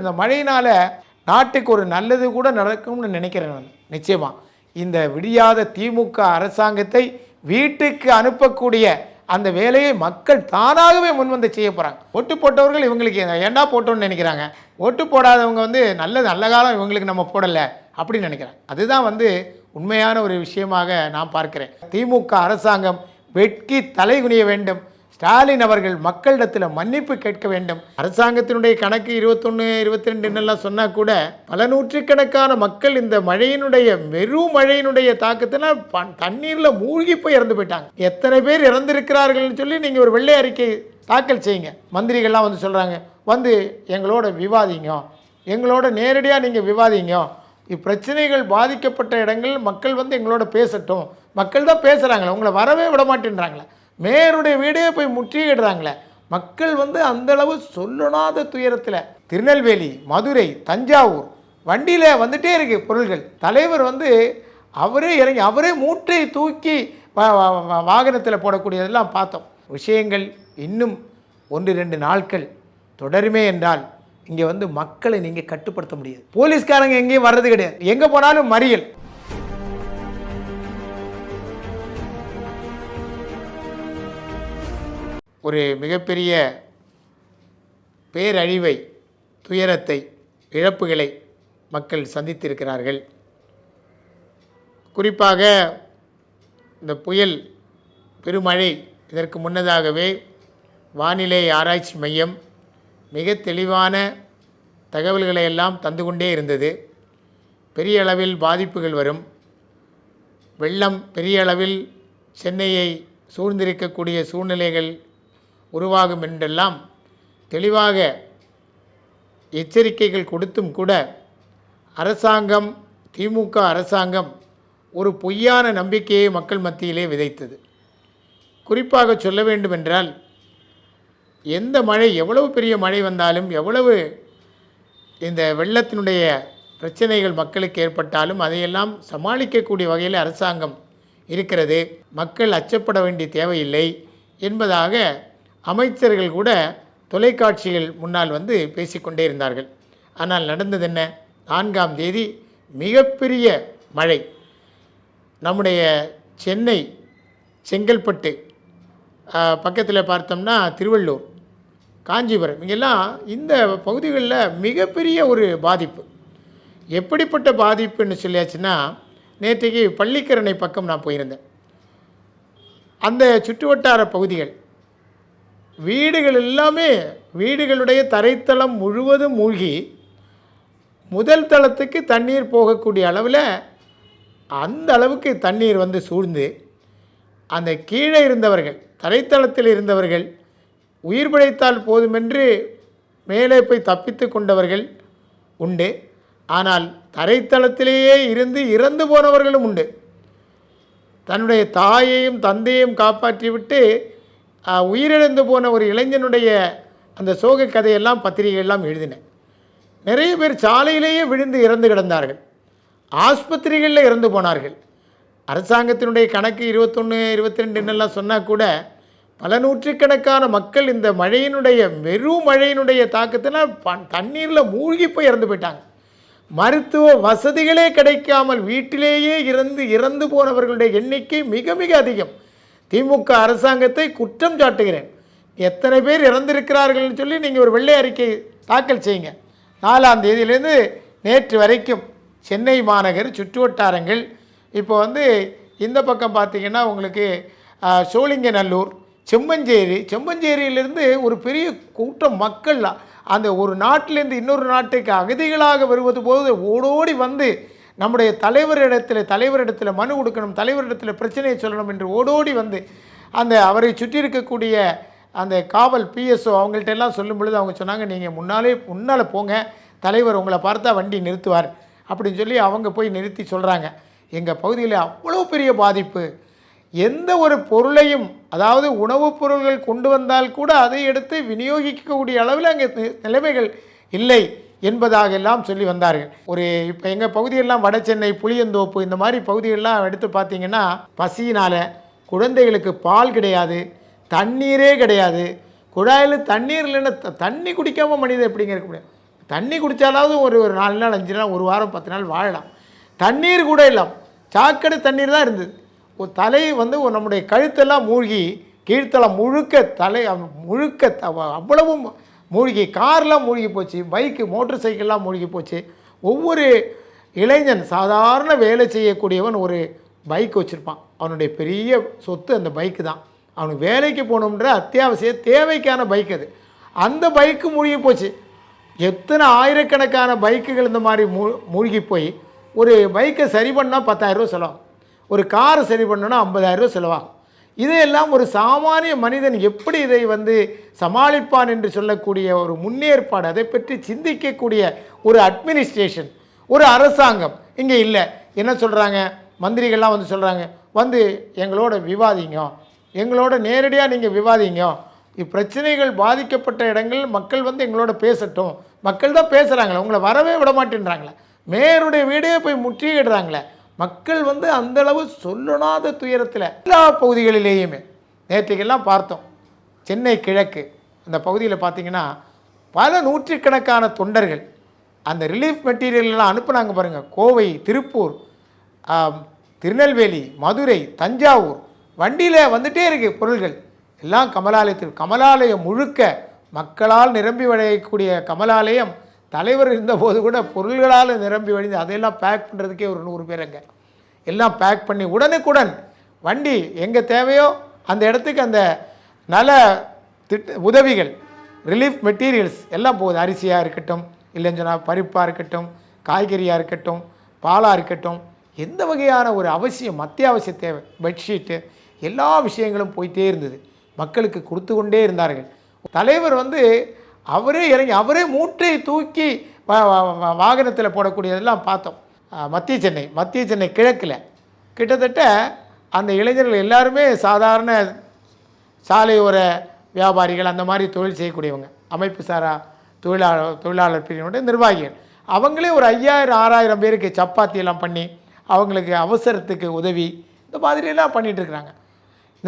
இந்த மழையினால் நாட்டுக்கு ஒரு நல்லது கூட நடக்கும்னு நினைக்கிறேன் நான். நிச்சயமாக இந்த விடியாத திமுக அரசாங்கத்தை வீட்டுக்கு அனுப்பக்கூடிய அந்த வேலையை மக்கள் தானாகவே முன்வந்து செய்ய போகிறாங்க ஒட்டு போட்டவர்கள் இவங்களுக்கு ஏண்டா போட்டோன்னு நினைக்கிறாங்க? ஒட்டு போடாதவங்க வந்து நல்லது நல்ல காலம் இவங்களுக்கு நம்ம போடலை அப்படின்னு நினைக்கிறாங்க. அதுதான் வந்து உண்மையான ஒரு விஷயமாக நான் பார்க்கிறேன். திமுக அரசாங்கம் வெட்கி தலைகுனிய வேண்டும். ஸ்டாலின் அவர்கள் மக்களிடத்தில் மன்னிப்பு கேட்க வேண்டும். அரசாங்கத்தினுடைய கணக்கு இருபத்தொன்று இருபத்தி ரெண்டுன்னெல்லாம் சொன்னால் கூட பல நூற்றுக்கணக்கான மக்கள் இந்த மழையினுடைய வெறும் மழையினுடைய தாக்கத்தினால் தண்ணீரில் மூழ்கி போய் இறந்து போயிட்டாங்க. எத்தனை பேர் இறந்திருக்கிறார்கள்னு சொல்லி நீங்கள் ஒரு வெள்ளை அறிக்கை தாக்கல் செய்யுங்க. மந்திரிகள்லாம் வந்து சொல்கிறாங்க வந்து எங்களோட விவாதிங்க. எங்களோட நேரடியாக நீங்கள் விவாதிங்க. இப்பிரச்சனைகள் பாதிக்கப்பட்ட இடங்கள் மக்கள் வந்து எங்களோட பேசட்டும். மக்கள் தான் பேசுகிறாங்களே உங்களை வரவே விட மாட்டேன்றாங்களே. மேயருடைய வீடே போய் முற்றுகையிடுறாங்களே. மக்கள் வந்து அந்த அளவு சொல்லணாத துயரத்தில். திருநெல்வேலி மதுரை தஞ்சாவூர் வண்டியில் வந்துட்டே இருக்கு பொருள்கள். தலைவர் வந்து அவரே இறங்கி அவரே மூட்டை தூக்கி வாகனத்தில் போடக்கூடியதெல்லாம் பார்த்தோம். விஷயங்கள் இன்னும் ஒன்று ரெண்டு நாட்கள் தொடருமே என்றால் இங்கே வந்து மக்களை நீங்கள் கட்டுப்படுத்த முடியாது. போலீஸ்காரங்க எங்கேயும் வர்றது கிடையாது. எங்கே போனாலும் மறியல். ஒரு மிகப்பெரிய பேரழிவை துயரத்தை இழப்புகளை மக்கள் சந்தித்திருக்கிறார்கள். குறிப்பாக இந்த புயல் பெருமழை இதற்கு முன்னதாகவே வானிலை ஆராய்ச்சி மையம் மிக தெளிவான தகவல்களை எல்லாம் தந்து கொண்டே இருந்தது. பெரிய அளவில் பாதிப்புகள் வரும். வெள்ளம் பெரிய அளவில் சென்னையை சூழ்ந்திருக்கக்கூடிய சூழ்நிலைகள் உருவாகும் என்றெல்லாம் தெளிவாக எச்சரிக்கைகள் கொடுத்தும் கூட அரசாங்கம் திமுக அரசாங்கம் ஒரு பொய்யான நம்பிக்கையை மக்கள் மத்தியிலே விதைத்தது. குறிப்பாக சொல்ல வேண்டுமென்றால் எந்த மழை எவ்வளவு பெரிய மழை வந்தாலும் எவ்வளவு இந்த வெள்ளத்தினுடைய பிரச்சனைகள் மக்களுக்கு ஏற்பட்டாலும் அதையெல்லாம் சமாளிக்கக்கூடிய வகையில் அரசாங்கம் இருக்கிறது. மக்கள் அச்சப்பட வேண்டிய தேவையில்லை என்பதாக அமைச்சர்கள் கூட தொலைக்காட்சிகள் முன்னால் வந்து பேசிக்கொண்டே இருந்தார்கள். ஆனால் நடந்தது என்ன நான்காம் தேதி மிகப்பெரிய மழை. நம்முடைய சென்னை செங்கல்பட்டு பக்கத்தில் பார்த்தோம்னா திருவள்ளூர் காஞ்சிபுரம் இங்கெல்லாம் இந்த பகுதிகளில் மிகப்பெரிய ஒரு பாதிப்பு. எப்படிப்பட்ட பாதிப்புன்னு சொல்லியாச்சுன்னா நேற்றைக்கு பள்ளிக்கரணை பக்கம் நான் போயிருந்தேன். அந்த சுற்றுவட்டார பகுதிகள் வீடுகள் எல்லாமே வீடுகளுடைய தரைத்தளம் முழுவதும் மூழ்கி முதல் தளத்துக்கு தண்ணீர் போகக்கூடிய அளவில் அந்த அளவுக்கு தண்ணீர் வந்து சூழ்ந்து அந்த கீழே இருந்தவர்கள் தரைத்தளத்தில் இருந்தவர்கள் உயிர் பிழைத்தால் போதுமென்று மேலே போய் தப்பித்து கொண்டவர்கள் உண்டு. ஆனால் தரைத்தளத்திலேயே இருந்து இறந்து போனவர்களும் உண்டு. தன்னுடைய தாயையும் தந்தையும் காப்பாற்றிவிட்டு உயிரிழந்து போன ஒரு இளைஞனுடைய அந்த சோக கதையெல்லாம் பத்திரிகையெல்லாம் எழுதினேன். நிறைய பேர் சாலையிலேயே விழுந்து இறந்து கிடந்தார்கள். ஆஸ்பத்திரிகளில் இறந்து போனார்கள். அரசாங்கத்தினுடைய கணக்கு இருபத்தொன்று இருபத்தி ரெண்டுன்னெல்லாம் சொன்னால் கூட பல நூற்றுக்கணக்கான மக்கள் இந்த மழையினுடைய மெரு மழையினுடைய தாக்கத்தினால் ப தண்ணீரில் மூழ்கி போய் இறந்து போயிட்டாங்க. மருத்துவ வசதிகளே கிடைக்காமல் வீட்டிலேயே இறந்து இறந்து போனவர்களுடைய எண்ணிக்கை மிக மிக அதிகம். திமுக அரசாங்கத்தை குற்றம் சாட்டுகிறேன். எத்தனை பேர் இறந்திருக்கிறார்கள்னு சொல்லி நீங்கள் ஒரு வெள்ளை அறிக்கை தாக்கல் செய்யுங்க. நாலாம் தேதியிலேருந்து நேற்று வரைக்கும் சென்னை மாநகர் சுற்றுவட்டாரங்கள் இப்போ வந்து இந்த பக்கம் பார்த்தீங்கன்னா உங்களுக்கு சோழிங்கநல்லூர் செம்மஞ்சேரி செம்மஞ்சேரியிலிருந்து ஒரு பெரிய கூட்டம் மக்கள் அந்த ஒரு நாட்டிலேருந்து இன்னொரு நாட்டுக்கு அகதிகளாக வருவது போது ஓடோடி வந்து நம்முடைய தலைவரிடத்தில் தலைவரிடத்தில் மனு கொடுக்கணும் தலைவரிடத்தில் பிரச்சனையை சொல்லணும் என்று ஓடோடி வந்து அந்த அவரை சுற்றி இருக்கக்கூடிய அந்த காவல் பிஎஸ்ஓ அவங்கள்ட்ட எல்லாம் சொல்லும் பொழுது அவங்க சொன்னாங்க நீங்கள் முன்னாலே முன்னால் போங்க. தலைவர் உங்களை பார்த்தா வண்டி நிறுத்துவார். அப்படின்னு சொல்லி அவங்க போய் நிறுத்தி சொல்கிறாங்க எங்கள் பகுதியில் அவ்வளோ பெரிய பாதிப்பு. எந்த ஒரு பொருளையும் அதாவது உணவுப் பொருள்கள் கொண்டு வந்தால் கூட அதை எடுத்து விநியோகிக்கக்கூடிய அளவில் அங்கே நி- நிலைமைகள் இல்லை. என்பதாக எல்லாம் சொல்லி வந்தார்கள். ஒரு இப்போ எங்கள் பகுதியெல்லாம் வட சென்னை புளியந்தோப்பு இந்த மாதிரி பகுதிகளெலாம் எடுத்து பார்த்தீங்கன்னா பசியினால் குழந்தைகளுக்கு பால் கிடையாது தண்ணீரே கிடையாது. குழாயில் தண்ணீர் இல்லைன்னா த- தண்ணி குடிக்காமல் மனிதன் எப்படிங்க இருக்க முடியும்? தண்ணி குடித்தாலாவது ஒரு ஒரு நாலு நாள் அஞ்சு நாள் ஒரு வாரம் பத்து நாள் வாழலாம். தண்ணீர் கூட இல்லாம சாக்கடை தண்ணீர் தான் இருந்தது. ஒரு தலை வந்து ஒரு நம்முடைய கழுத்தெல்லாம் மூழ்கி கீழ்த்தளம் முழுக்க தலை முழுக்க த- அவ்வளவும் மூழ்கி கார்லாம் மூழ்கி போச்சு பைக்கு மோட்டர் சைக்கிள்லாம் மூழ்கி போச்சு. ஒவ்வொரு இளைஞன் சாதாரண வேலை செய்யக்கூடியவன் ஒரு பைக் வச்சுருப்பான். அவனுடைய பெரிய சொத்து அந்த பைக்கு தான். அவனுக்கு வேலைக்கு போகணுன்ற அத்தியாவசிய தேவைக்கான பைக் அது. அந்த பைக்கு மூழ்கி போச்சு. எத்தனை ஆயிரக்கணக்கான பைக்குகள் இந்த மாதிரி மூ மூழ்கி போய் ஒரு பைக்கை சரி பண்ணால் பத்தாயிரரூவா செலவாகும். ஒரு காரை சரி பண்ணோன்னா ஐம்பதாயிரரூவா செலவாகும். இதையெல்லாம் ஒரு சாமானிய மனிதன் எப்படி இதை வந்து சமாளிப்பான் என்று சொல்லக்கூடிய ஒரு முன்னேற்பாடு அதை பற்றி சிந்திக்கக்கூடிய ஒரு அட்மினிஸ்ட்ரேஷன் ஒரு அரசாங்கம் இங்கே இல்லை. என்ன சொல்கிறாங்க மந்திரிகள்லாம் வந்து சொல்கிறாங்க வந்து எங்களோட விவாதிங்க. எங்களோட நேரடியாக நீங்கள் விவாதிங்க. இப்பிரச்சனைகள் பாதிக்கப்பட்ட இடங்கள் மக்கள் வந்து எங்களோட பேசட்டும். மக்கள் தான் பேசுகிறாங்களே உங்களை வரவே விட மாட்டேன்றாங்களே மேயருடைய வீடே போய் முற்றுகிடுறாங்களே மக்கள் வந்து அந்த அளவு சொல்லணாத துயரத்தில் எல்லா பகுதிகளிலேயுமே நேற்றைக்கெல்லாம் பார்த்தோம். சென்னை கிழக்கு அந்த பகுதியில் பார்த்தீங்கன்னா பல நூற்றுக்கணக்கான தொண்டர்கள் அந்த ரிலீஃப் மெட்டீரியல்லாம் அனுப்புனாங்க பாருங்கள் கோவை திருப்பூர் திருநெல்வேலி மதுரை தஞ்சாவூர் வண்டியில் வந்துட்டே இருக்கு பொருள்கள். எல்லாம் கமலாலயத்தில் கமலாலயம் முழுக்க மக்களால் நிரம்பி வடையக்கூடிய கமலாலயம் தலைவர் இருந்தபோது கூட பொருள்களால் நிரம்பி வழிந்து அதையெல்லாம் பேக் பண்ணுறதுக்கே ஒரு நூறு பேர் அங்கே. எல்லாம் பேக் பண்ணி உடனுக்குடன் வண்டி எங்கே தேவையோ அந்த இடத்துக்கு அந்த நல திட்ட உதவிகள் ரிலீஃப் மெட்டீரியல்ஸ் எல்லாம் போகுது. அரிசியாக இருக்கட்டும் இல்லைன்னு சொன்னால் பருப்பாக இருக்கட்டும் காய்கறியாக இருக்கட்டும் பாலாக இருக்கட்டும் எந்த வகையான ஒரு அவசியம் அத்தியாவசிய தேவை பெட்ஷீட்டு எல்லா விஷயங்களும் போயிட்டே இருந்தது. மக்களுக்கு கொடுத்து கொண்டே இருந்தார்கள். தலைவர் வந்து அவரே இறங்கி அவரே மூட்டை தூக்கி வாகனத்தில் போடக்கூடியதெல்லாம் பார்த்தோம். மத்திய சென்னை மத்திய சென்னை கிழக்கில். கிட்டத்தட்ட அந்த இளைஞர்கள் எல்லாருமே சாதாரண சாலையோர வியாபாரிகள் அந்த மாதிரி தொழில் செய்யக்கூடியவங்க. அமைப்பு சாரா தொழிலாளர் தொழிலாளர் பிரிவினுடைய நிர்வாகிகள். அவங்களே ஒரு ஐயாயிரம் ஆறாயிரம் பேருக்கு சப்பாத்தி எல்லாம் பண்ணி அவங்களுக்கு அவசரத்துக்கு உதவி இந்த மாதிரியெல்லாம் பண்ணிட்டு இருக்கிறாங்க.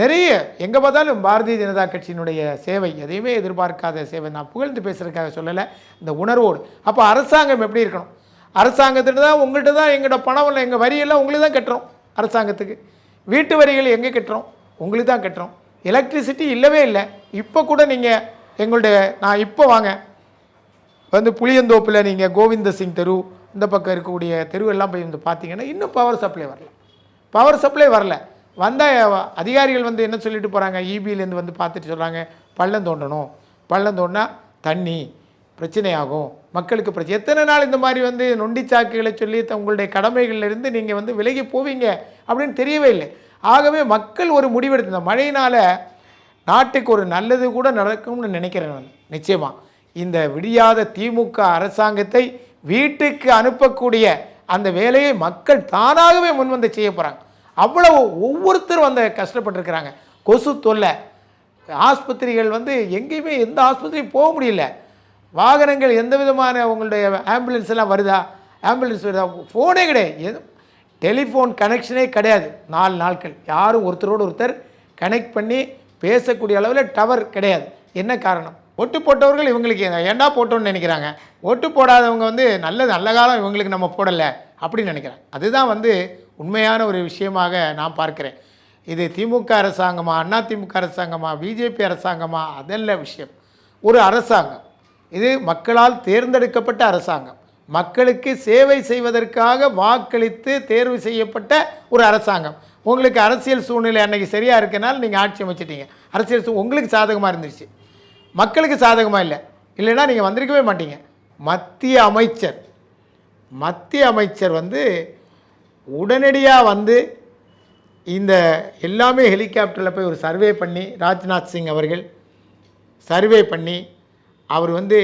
நிறைய எங்கே பார்த்தாலும் பாரதிய ஜனதா கட்சியினுடைய சேவை எதையுமே எதிர்பார்க்காத சேவை. நான் புகழ்ந்து பேசுகிறதுக்காக சொல்லலை இந்த உணர்வோடு. அப்போ அரசாங்கம் எப்படி இருக்கணும்? அரசாங்கத்திட்ட தான் உங்கள்கிட்ட தான் எங்களோட பணம் இல்லை எங்கள் வரியெல்லாம் உங்களுக்கு தான் கட்டுறோம் அரசாங்கத்துக்கு. வீட்டு வரிகள் எங்கே கட்டுறோம்? உங்களுக்கு தான் கட்டுறோம். எலக்ட்ரிசிட்டி இல்லவே இல்லை. இப்போ கூட நீங்கள் எங்களுடைய நான் இப்போ வாங்க. வந்து புளியந்தோப்பில் நீங்கள் கோவிந்த சிங் தெரு இந்த பக்கம் இருக்கக்கூடிய தெருவெல்லாம் போய் வந்து பார்த்தீங்கன்னா இன்னும் பவர் சப்ளை வரல. பவர் சப்ளை வரல. வந்த அதிகாரிகள் வந்து என்ன சொல்லிட்டு போகிறாங்க இபியிலேருந்து வந்து பார்த்துட்டு சொல்கிறாங்க பள்ளம் தோண்டணும். பள்ளம் தோண்டினா தண்ணி பிரச்சனையாகும். மக்களுக்கு பிரச்சனை எத்தனை நாள் இந்த மாதிரி வந்து நொண்டி சாக்குகளை சொல்லி த- உங்களுடைய கடமைகளிலிருந்து நீங்கள் வந்து விலகி போவீங்க அப்படின்னு தெரியவே இல்லை. ஆகவே மக்கள் ஒரு முடிவெடுத்து இந்த மழையினால் நாட்டுக்கு ஒரு நல்லது கூட நடக்கும்னு நினைக்கிறேன் நான். நிச்சயமாக இந்த விடியாத திமுக அரசாங்கத்தை வீட்டுக்கு அனுப்பக்கூடிய அந்த வேலையை மக்கள் தானாகவே முன்வந்து செய்ய போகிறாங்க அவ்வளவு ஒவ்வொருத்தரும் வந்து கஷ்டப்பட்டுருக்கிறாங்க. கொசு தொல்லை. ஆஸ்பத்திரிகள் வந்து எங்கேயுமே எந்த ஆஸ்பத்திரியும் போக முடியல. வாகனங்கள் எந்த விதமான உங்களுடைய ஆம்புலன்ஸ் எல்லாம் வருதா? ஆம்புலன்ஸ் வருதா? ஃபோனே கிடையாது. எதுவும் டெலிஃபோன் கனெக்ஷனே கிடையாது. நாலு நாட்கள். யாரும் ஒருத்தரோடு ஒருத்தர் கனெக்ட் பண்ணி பேசக்கூடிய அளவில் டவர் கிடையாது. என்ன காரணம்? ஒட்டு போட்டவர்கள் இவங்களுக்கு ஏன்டா போட்டோன்னு நினைக்கிறாங்க? ஒட்டு போடாதவங்க வந்து நல்ல நல்ல காலம் இவங்களுக்கு நம்ம போடலை அப்படின்னு நினைக்கிறாங்க. அதுதான் வந்து உண்மையான ஒரு விஷயமாக நான் பார்க்கிறேன். இது திமுக அரசாங்கமா அண்ணா திமுக அரசாங்கமா பிஜேபி அரசாங்கமா? அதல்ல விஷயம். ஒரு அரசாங்கம். இது மக்களால் தேர்ந்தெடுக்கப்பட்ட அரசாங்கம். மக்களுக்கு சேவை செய்வதற்காக வாக்களித்து தேர்வு செய்யப்பட்ட ஒரு அரசாங்கம். உங்களுக்கு அரசியல் சூழ்நிலை அன்னைக்கு சரியாக இருக்கனால நீங்கள் ஆட்சி அமைச்சிட்டீங்க. அரசியல் சூ உங்களுக்கு சாதகமாக இருந்துச்சு மக்களுக்கு சாதகமாக இல்லை. இல்லைன்னா நீங்கள் வந்திருக்கவே மாட்டீங்க. மத்திய அமைச்சர். மத்திய அமைச்சர் வந்து உடனடியாக வந்து இந்த எல்லாமே ஹெலிகாப்டரில் போய் ஒரு சர்வே பண்ணி ராஜ்நாத் சிங் அவர்கள் சர்வே பண்ணி அவர் வந்து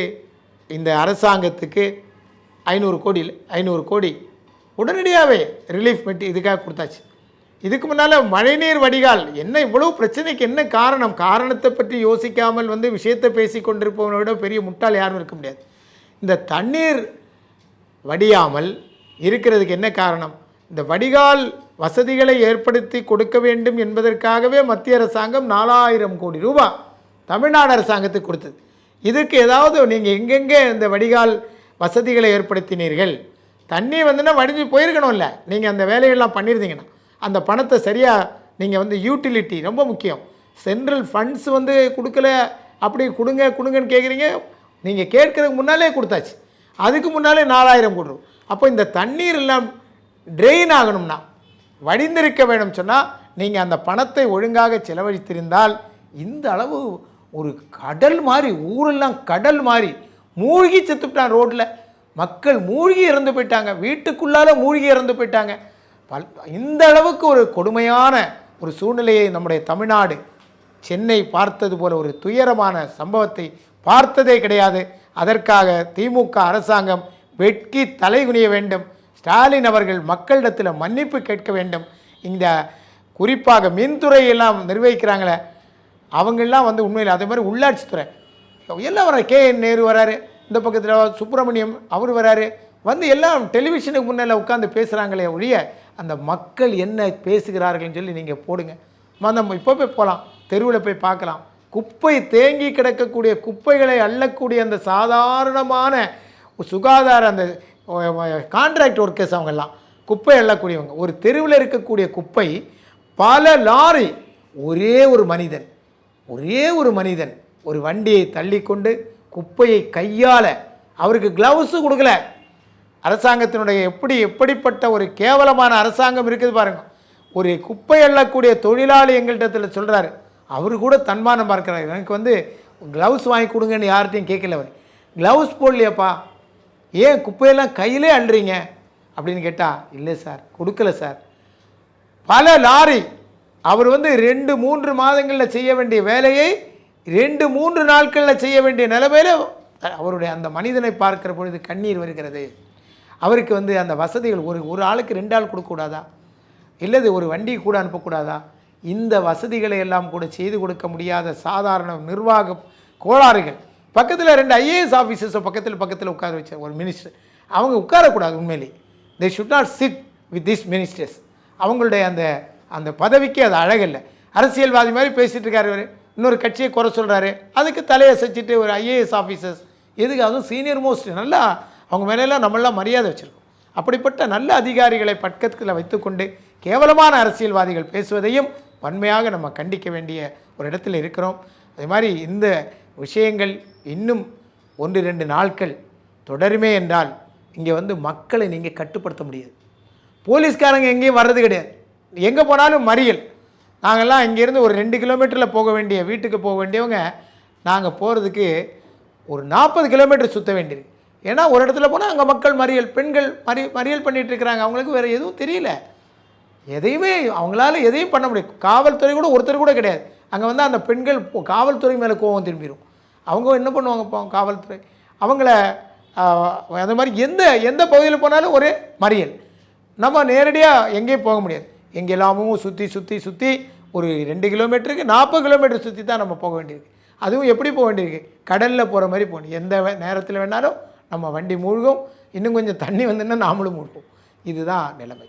இந்த அரசாங்கத்துக்கு ஐநூறு கோடி ஐநூறு கோடி உடனடியாகவே ரிலீஃப் மெட்டி இதுக்காக கொடுத்தாச்சு. இதுக்கு முன்னால் மழைநீர் வடிகால் என்ன இவ்வளவு பிரச்சனைக்கு என்ன காரணம்? காரணத்தை பற்றி யோசிக்காமல் வந்து விஷயத்தை பேசி கொண்டிருப்பவனை விட பெரிய முட்டாள் யாரும் இருக்க முடியாது. இந்த தண்ணீர் வடியாமல் இருக்கிறதுக்கு என்ன காரணம்? இந்த வடிகால் வசதிகளை ஏற்படுத்தி கொடுக்க வேண்டும் என்பதற்காகவே மத்திய அரசாங்கம் நாலாயிரம் கோடி ரூபாய் தமிழ்நாடு அரசாங்கத்துக்கு கொடுத்தது. இதுக்கு ஏதாவது நீங்கள் எங்கெங்கே இந்த வடிகால் வசதிகளை ஏற்படுத்தினீர்கள்? தண்ணி வந்துன்னா வடிஞ்சு போயிருக்கணும்ல. நீங்கள் அந்த வேலையெல்லாம் பண்ணியிருந்தீங்கன்னா அந்த பணத்தை சரியாக நீங்கள் வந்து யூட்டிலிட்டி ரொம்ப முக்கியம். சென்ட்ரல் ஃபண்ட்ஸ் வந்து கொடுக்கல அப்படி கொடுங்க கொடுங்கன்னு கேட்குறீங்க நீங்கள் கேட்கறதுக்கு முன்னாலே கொடுத்தாச்சு. அதுக்கு முன்னாலே நாலாயிரம் கொடுறோம் அப்போ இந்த தண்ணீர் எல்லாம் ட்ரெயின் ஆகணும்னா வடிந்திருக்க வேணும் சொன்னால் நீங்கள் அந்த பணத்தை ஒழுங்காக செலவழித்திருந்தால் இந்த அளவு ஒரு கடல் மாதிரி ஊரெல்லாம் கடல் மாதிரி மூழ்கி செத்துட்டான் ரோட்டில் மக்கள் மூழ்கி இறந்து போயிட்டாங்க. வீட்டுக்குள்ளால் மூழ்கி இறந்து போயிட்டாங்க. பல் இந்த அளவுக்கு ஒரு கொடுமையான ஒரு சூழ்நிலையை நம்முடைய தமிழ்நாடு சென்னை பார்த்தது போல ஒரு துயரமான சம்பவத்தை பார்த்ததே கிடையாது. அதற்காக திமுக அரசாங்கம் வெட்கி தலைகுனிய வேண்டும். ஸ்டாலின் அவர்கள் மக்களிடத்தில் மன்னிப்பு கேட்க வேண்டும். இந்த குறிப்பாக மின்துறையெல்லாம் நிர்வகிக்கிறாங்களே அவங்கெல்லாம் வந்து உண்மையில் அதே மாதிரி உள்ளாட்சித்துறை எல்லாம் வர கே என் நேரு வராரு இந்த பக்கத்தில் சுப்பிரமணியம் அவர் வராரு. வந்து எல்லாம் டெலிவிஷனுக்கு முன்னால் உட்காந்து பேசுகிறாங்களே ஒழிய அந்த மக்கள் என்ன பேசுகிறார்கள்னு சொல்லி நீங்கள் போடுங்க. நம்ம இப்போ போய் போகலாம் தெருவில் போய் பார்க்கலாம். குப்பை தேங்கி கிடக்கக்கூடிய குப்பைகளை அள்ளக்கூடிய அந்த சாதாரணமான சுகாதார அந்த கான்ட்ராக்ட் ஒர்க்கர்ஸ் அவங்கெல்லாம். குப்பை அள்ளக்கூடியவங்க. ஒரு தெருவில் இருக்கக்கூடிய குப்பை பல லாரி ஒரே ஒரு மனிதன் ஒரே ஒரு மனிதன் ஒரு வண்டியை தள்ளிக்கொண்டு குப்பையை கையாள அவருக்கு க்ளவுஸு கொடுக்கல. அரசாங்கத்தினுடைய எப்படி எப்படிப்பட்ட ஒரு கேவலமான அரசாங்கம் இருக்குது பாருங்க. ஒரு குப்பை அள்ளக்கூடிய தொழிலாளி எங்கள்கிட்ட சொல்கிறாரு அவர் கூட தன்மானம் பார்க்குறாரு. எனக்கு வந்து க்ளவுஸ் வாங்கி கொடுங்கன்னு யார்கிட்டையும் கேட்கல அவர். க்ளவுஸ் போடலையப்பா. ஏன் குப்பையெல்லாம் கையிலே அள்ளுறீங்க? அப்படின்னு கேட்டால் இல்லை சார் கொடுக்கல சார். பல லாரி அவர் வந்து ரெண்டு மூன்று மாதங்களில் செய்ய வேண்டிய வேலையை ரெண்டு மூன்று நாட்களில் செய்ய வேண்டிய நிலைமையில் அவருடைய அந்த மனிதனை பார்க்கிற பொழுது கண்ணீர் வருகிறது. அவருக்கு வந்து அந்த வசதிகள் ஒரு ஒரு ஆளுக்கு ரெண்டு ஆள் கொடுக்கக்கூடாதா இல்லது ஒரு வண்டி கூட அனுப்பக்கூடாதா இந்த வசதிகளை எல்லாம் கூட செய்து கொடுக்க முடியாத சாதாரண நிர்வாக கோளாறுகள். பக்கத்தில் ரெண்டு ஐஏஎஸ் ஆஃபீஸர்ஸை பக்கத்தில் பக்கத்தில் உட்கார வச்ச ஒரு மினிஸ்டர் அவங்க உட்காரக்கூடாது உண்மையிலே. They should not sit with this ministers அவங்களுடைய அந்த அந்த பதவிக்கு அது அழகில்லை. அரசியல்வாதி மாதிரி பேசிகிட்டு இருக்காரு இவர். இன்னொரு கட்சியை குறை சொல்கிறாரு அதுக்கு தலையை செஞ்சுட்டு ஒரு ஐஏஎஸ் ஆஃபீஸர்ஸ் எதுக்கு? அதுவும் சீனியர் மோஸ்ட் நல்லா அவங்க மேலெல்லாம் நம்மளாம் மரியாதை வச்சுருக்கோம். அப்படிப்பட்ட நல்ல அதிகாரிகளை பக்கத்தில் வைத்துக்கொண்டு கேவலமான அரசியல்வாதிகள் பேசுவதையும் வன்மையாக நம்ம கண்டிக்க வேண்டிய ஒரு இடத்துல இருக்கிறோம். அதே மாதிரி இந்த விஷயங்கள் இன்னும் ஒன்று ரெண்டு நாட்கள் தொடருமே என்றால் இங்கே வந்து மக்களை நீங்கள் கட்டுப்படுத்த முடியாது. போலீஸ்காரங்க எங்கேயும் வர்றது கிடையாது. எங்கே போனாலும் மறியல். நாங்கள்லாம் இங்கேருந்து ஒரு ரெண்டு கிலோமீட்டரில் போக வேண்டிய வீட்டுக்கு போக வேண்டியவங்க நாங்கள் போகிறதுக்கு ஒரு நாற்பது கிலோமீட்டர் சுற்ற வேண்டியது ஏன்னா ஒரு இடத்துல போனால் அங்கே மக்கள் மறியல் பெண்கள் மறி மறியல் பண்ணிட்டு இருக்கிறாங்க. அவங்களுக்கு வேறு எதுவும் தெரியல. எதையுமே அவங்களால எதையும் பண்ண முடியும் காவல்துறை கூட ஒருத்தர் கூட கிடையாது. அங்கே வந்து அந்த பெண்கள் காவல்துறை மேலே கோவம் திரும்பிடும் அவங்க என்ன பண்ணுவாங்க இப்போ காவல்துறை? அவங்கள அந்த மாதிரி எந்த எந்த பகுதியில் போனாலும் ஒரு மறியல். நம்ம நேரடியாக எங்கேயும் போக முடியாது. எங்கெல்லாமும் சுற்றி சுற்றி சுற்றி ஒரு ரெண்டு கிலோமீட்டருக்கு நாற்பது கிலோமீட்டர் சுற்றி தான் நம்ம போக வேண்டியிருக்கு. அதுவும் எப்படி போக வேண்டியிருக்கு? கடலில் போகிற மாதிரி போகணும். எந்த நேரத்தில் வேணாலும் நம்ம வண்டி மூழ்கும். இன்னும் கொஞ்சம் தண்ணி வந்துன்னா நாமளும் மூழ்கும். இதுதான் நிலைமை.